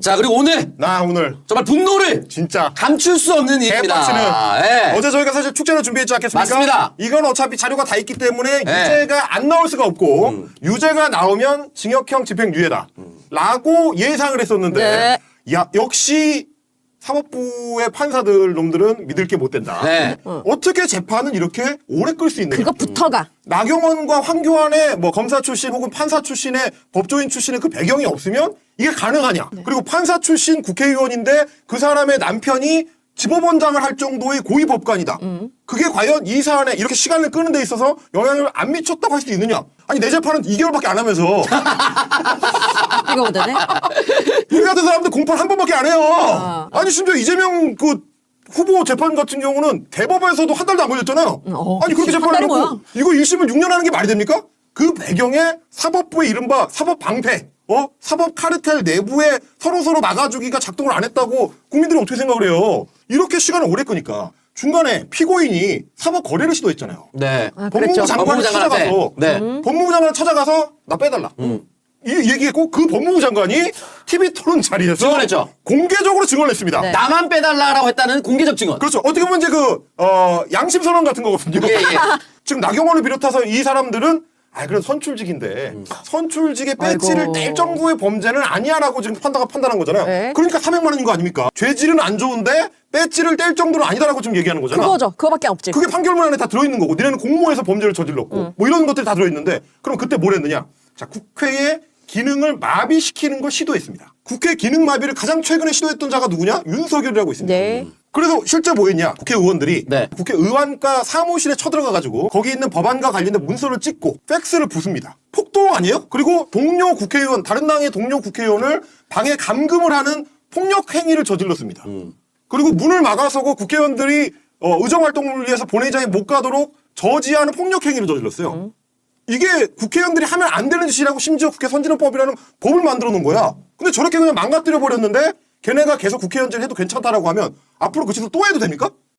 자 그리고 오늘 나 오늘 정말 분노를 진짜 감출 수 없는 일입니다. 예. 어제 저희가 사실 축제를 준비했지 않겠습니까? 맞습니다. 이건 어차피 자료가 다 있기 때문에 네. 유죄가 안 나올 수가 없고 유죄가 나오면 징역형 집행유예다. 라고 예상을 했었는데 네. 야 역시 사법부의 판사들 놈들은 믿을 게 못 된다. 네. 어떻게 재판을 이렇게 오래 끌 수 있느냐? 그거부터가 나경원과 황교안의 뭐 검사 출신 혹은 판사 출신의 법조인 출신의 그 배경이 없으면 이게 가능하냐? 그리고 판사 출신 국회의원인데 그 사람의 남편이 지법원장을 할 정도의 고위 법관이다. 그게 과연 이 사안에 이렇게 시간을 끄는 데 있어서 영향을 안 미쳤다고 할 수 있느냐? 아니 내 재판은 2개월밖에 안 하면서 이거보다는 우리 같은 사람들 공판 한 번밖에 안 해요. 아니 심지어 이재명 그 후보 재판 같은 경우는 대법원에서도 한 달도 안 걸렸잖아요. 어, 아니 그렇게 그치. 재판을? 해놓고 이거 1심을 6년 하는 게 말이 됩니까? 그 배경에 사법부의 이른바 사법 방패, 어? 사법 카르텔 내부에 서로서로 막아주기가 작동을 안 했다고 국민들이 어떻게 생각을 해요? 이렇게 시간을 오래 끄니까 중간에 피고인이 사법 거래를 시도했잖아요. 네. 아, 법무부 그랬죠. 장관을 법무부 장관한테. 찾아가서 네. 법무부 장관을 찾아가서 나 빼달라. 이 얘기했고 그 법무부 장관이 TV 토론 자리에서 증언했죠. 공개적으로 증언했습니다. 네. 나만 빼달라라고 했다는 공개적 증언. 그렇죠. 어떻게 보면 이제 그 어, 양심 선언 같은 거거든요. 예, 예. 지금 나경원을 비롯해서 이 사람들은 아 그래도 선출직인데 선출직의 배지를 아이고. 뗄 정도의 범죄는 아니야라고 지금 판다가 판단한 거잖아요. 네. 그러니까 300만 원인 거 아닙니까? 죄질은 안 좋은데 배지를 뗄 정도는 아니다라고 지금 얘기하는 거잖아. 그거죠. 그거밖에 없지. 그게 판결문 안에 다 들어있는 거고 니네는 공모해서 범죄를 저질렀고 뭐 이런 것들이 다 들어있는데 그럼 그때 뭘 했느냐 자 국회의 기능을 마비시키는 걸 시도했습니다. 국회 기능 마비를 가장 최근에 시도했던 자가 누구냐? 윤석열이라고 있습니다. 네. 그래서 실제 뭐 했냐? 국회의원들이 네. 국회의원과 사무실에 쳐들어가 가지고 거기 있는 법안과 관련된 문서를 찍고 팩스를 부숩니다. 폭동 아니에요? 그리고 동료 국회의원 다른 당의 동료 국회의원을 방해 감금을 하는 폭력 행위를 저질렀습니다. 그리고 문을 막아서고 국회의원들이 어, 의정 활동을 위해서 본회의장에 못 가도록 저지하는 폭력 행위를 저질렀어요. 이게 국회의원들이 하면 안 되는 짓이라고 심지어 국회 선진화법이라는 법을 만들어 놓은 거야. 근데 저렇게 그냥 망가뜨려 버렸는데 걔네가 계속 국회의원질 해도 괜찮다라고 하면 앞으로 그 짓을 또 해도 됩니까?